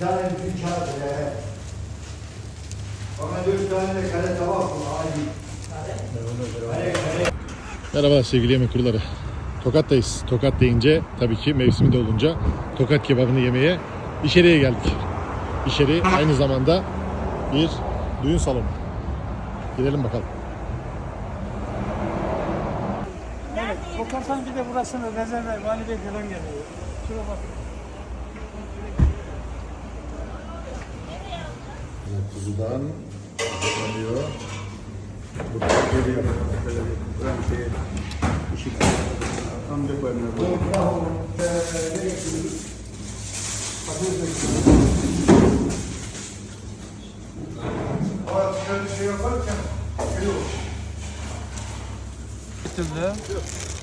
Bir tane bütün kağıt ya. Bana dört tane de kare kare. Merhaba sevgili yemek kuruları. Tokat'tayız. Tokat deyince tabii ki mevsimi de olunca Tokat kebabını yemeye içeriye geldik. İçeri aynı zamanda bir düğün salonu. Gidelim bakalım. Evet, Tokarsan bir de burasını rezerve, vali bey falan geliyor. Şuna bak. Kuzudan hazırlanıyor. Burada geliyor. Ama şöyle şey yaparken olur. Bitirdi.